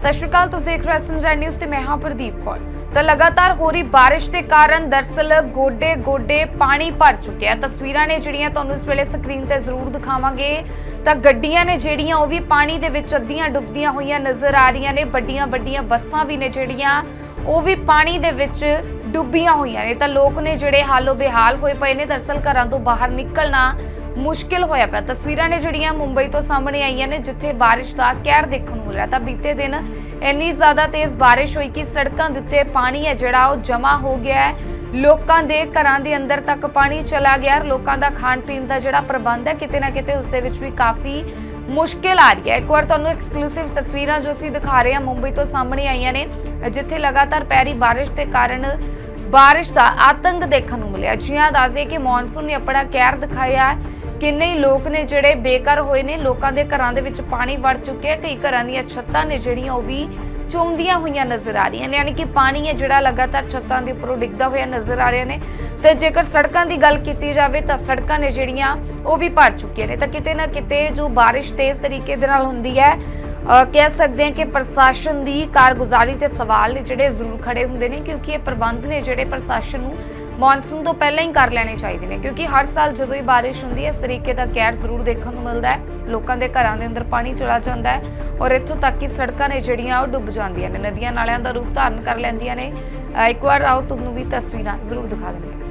ਸਤਿ ਸ਼੍ਰੀ ਅਕਾਲ, ਤੁਸੀਂ ਦੇਖ ਰਹੇ ਹੋ ਸੰਜੈ ਨਿਊਜ਼ ਤੇ ਮੈਂ ਹਾਂ ਪ੍ਰਦੀਪ ਕੌਰ। ਤਾਂ ਲਗਾਤਾਰ ਹੋ ਰਹੀ ਬਾਰਿਸ਼ ਦੇ ਕਾਰਨ ਦਰਸਲ ਗੋਡੇ ਗੋਡੇ ਪਾਣੀ ਭਰ ਚੁੱਕਿਆ। ਤਸਵੀਰਾਂ ਨੇ ਜਿਹੜੀਆਂ ਤੁਹਾਨੂੰ ਇਸ ਵੇਲੇ ਸਕਰੀਨ ਤੇ ਜ਼ਰੂਰ ਦਿਖਾਵਾਂਗੇ। ਤਾਂ ਗੱਡੀਆਂ ਨੇ ਜਿਹੜੀਆਂ, ਉਹ ਵੀ ਪਾਣੀ ਦੇ ਵਿੱਚ ਅੱਧੀਆਂ ਡੁੱਬਦੀਆਂ ਹੋਈਆਂ ਨਜ਼ਰ ਆ ਰਹੀਆਂ ਨੇ। ਵੱਡੀਆਂ ਵੱਡੀਆਂ ਬੱਸਾਂ ਵੀ ਨੇ ਜਿਹੜੀਆਂ, ਉਹ ਵੀ ਪਾਣੀ ਦੇ ਵਿੱਚ ਡੁੱਬੀਆਂ ਹੋਈਆਂ ਨੇ ਤਾਂ ਲੋਕ ਨੇ ਜਿਹੜੇ ਹਾਲੋ ਬੇਹਾਲ ਹੋਏ ਪਏ ਨੇ, ਦਰਸਲ ਘਰਾਂ ਤੋਂ ਬਾਹਰ ਨਿਕਲਣਾ ਮੁਸ਼ਕਿਲ ਹੋਇਆ ਪਿਆ। ਤਸਵੀਰਾਂ ਨੇ ਜਿਹੜੀਆਂ ਮੁੰਬਈ ਤੋਂ ਸਾਹਮਣੇ ਆਈਆਂ ਨੇ, ਜਿੱਥੇ ਬਾਰਿਸ਼ ਦਾ ਕਹਿਰ ਦੇਖਣ ਨੂੰ ਮਿਲਿਆ। ਤਾਂ ਬੀਤੇ ਦਿਨ ਇੰਨੀ ਜ਼ਿਆਦਾ ਤੇਜ਼ ਬਾਰਿਸ਼ ਹੋਈ ਕਿ ਸੜਕਾਂ ਦੇ ਉੱਤੇ ਪਾਣੀ ਹੈ, ਜਿਹੜਾ ਉਹ ਜਮ੍ਹਾਂ ਹੋ ਗਿਆ ਹੈ। ਲੋਕਾਂ ਦੇ ਘਰਾਂ ਦੇ ਅੰਦਰ ਤੱਕ ਪਾਣੀ ਚਲਾ ਗਿਆ ਲੋਕਾਂ ਦਾ ਖਾਣ ਪੀਣ ਦਾ ਜਿਹੜਾ ਪ੍ਰਬੰਧ ਹੈ, ਕਿਤੇ ਨਾ ਕਿਤੇ ਉਸ ਦੇ ਵਿੱਚ ਵੀ ਕਾਫੀ ਮੁਸ਼ਕਿਲ ਆ ਰਹੀ ਹੈ। ਇੱਕ ਵਾਰ ਤੁਹਾਨੂੰ ਐਕਸਕਲੂਸਿਵ ਤਸਵੀਰਾਂ ਜੋ ਅਸੀਂ ਦਿਖਾ ਰਹੇ ਹਾਂ, ਮੁੰਬਈ ਤੋਂ ਸਾਹਮਣੇ ਆਈਆਂ ਨੇ, ਜਿੱਥੇ ਲਗਾਤਾਰ ਪੈ ਰਹੀ ਬਾਰਿਸ਼ ਦੇ ਕਾਰਨ ਬਾਰਿਸ਼ ਦਾ ਆਤੰਕ ਦੇਖਣ ਨੂੰ ਮਿਲਿਆ। ਜਿਹਾਂ ਦੱਸਦੇ ਕਿ ਮੌਨਸੂਨ ਨੇ ਆਪਣਾ ਕਹਿਰ ਦਿਖਾਇਆ ਹੈ ਕਿੰਨੇ ਹੀ ਲੋਕ ਨੇ ਜਿਹੜੇ ਬੇਘਰ ਹੋਏ ਨੇ, ਲੋਕਾਂ ਦੇ ਘਰਾਂ ਦੇ ਵਿੱਚ ਪਾਣੀ ਵੜ ਚੁੱਕਿਆ ਕਈ ਘਰਾਂ ਦੀਆਂ ਛੱਤਾਂ ਨੇ ਜਿਹੜੀਆਂ ਉਹ ਵੀ ਚੋਂਦੀਆਂ ਹੋਈਆਂ ਨਜ਼ਰ ਆ ਰਹੀਆਂ ਨੇ। ਯਾਨੀ ਕਿ ਪਾਣੀ ਹੈ ਜਿਹੜਾ ਲਗਾਤਾਰ ਛੱਤਾਂ ਦੇ ਉੱਪਰੋਂ ਡਿੱਗਦਾ ਹੋਇਆ ਨਜ਼ਰ ਆ ਰਿਹਾ ਨੇ। ਤੇ ਜੇਕਰ ਸੜਕਾਂ ਦੀ ਗੱਲ ਕੀਤੀ ਜਾਵੇ ਤਾਂ ਸੜਕਾਂ ਨੇ ਜਿਹੜੀਆਂ ਉਹ ਵੀ ਭਰ ਚੁੱਕੀਆਂ ਨੇ। ਤਾਂ ਕਿਤੇ ਨਾ ਕਿਤੇ ਜੋ ਬਾਰਿਸ਼ ਤੇਜ਼ ਤਰੀਕੇ ਦੇ ਨਾਲ ਹੁੰਦੀ ਹੈ ਕਹਿ ਸਕਦੇ ਹਾਂ ਕਿ ਪ੍ਰਸ਼ਾਸਨ ਦੀ ਕਾਰਗੁਜ਼ਾਰੀ ਤੇ ਸਵਾਲ ਨੇ ਜਿਹੜੇ ਜ਼ਰੂਰ ਖੜੇ ਹੁੰਦੇ ਨੇ, ਕਿਉਂਕਿ ਇਹ ਪ੍ਰਬੰਧ ਨੇ ਜਿਹੜੇ ਪ੍ਰਸ਼ਾਸਨ ਨੂੰ ਮੌਨਸੂਨ ਤੋਂ ਪਹਿਲਾਂ ਹੀ ਕਰ ਲੈਣੇ ਚਾਹੀਦੇ ਨੇ, ਕਿਉਂਕਿ ਹਰ ਸਾਲ ਜਦੋਂ ਹੀ ਬਾਰਿਸ਼ ਹੁੰਦੀ ਹੈ, ਇਸ ਤਰੀਕੇ ਦਾ ਕਹਿਰ ਜ਼ਰੂਰ ਦੇਖਣ ਨੂੰ ਮਿਲਦਾ ਹੈ। ਲੋਕਾਂ ਦੇ ਘਰਾਂ ਦੇ ਅੰਦਰ ਪਾਣੀ ਚਲਾ ਜਾਂਦਾ ਹੈ ਔਰ ਇੱਥੋਂ ਤੱਕ ਕਿ ਸੜਕਾਂ ਨੇ ਜਿਹੜੀਆਂ ਉਹ ਡੁੱਬ ਜਾਂਦੀਆਂ ਨੇ, ਨਦੀਆਂ ਨਾਲਿਆਂ ਦਾ ਰੂਪ ਧਾਰਨ ਕਰ ਲੈਂਦੀਆਂ ਨੇ। ਇੱਕ ਵਾਰ ਆਓ, ਤੁਹਾਨੂੰ ਵੀ ਤਸਵੀਰਾਂ ਜ਼ਰੂਰ ਦਿਖਾ ਦਿੰਦੇ ਹਾਂ।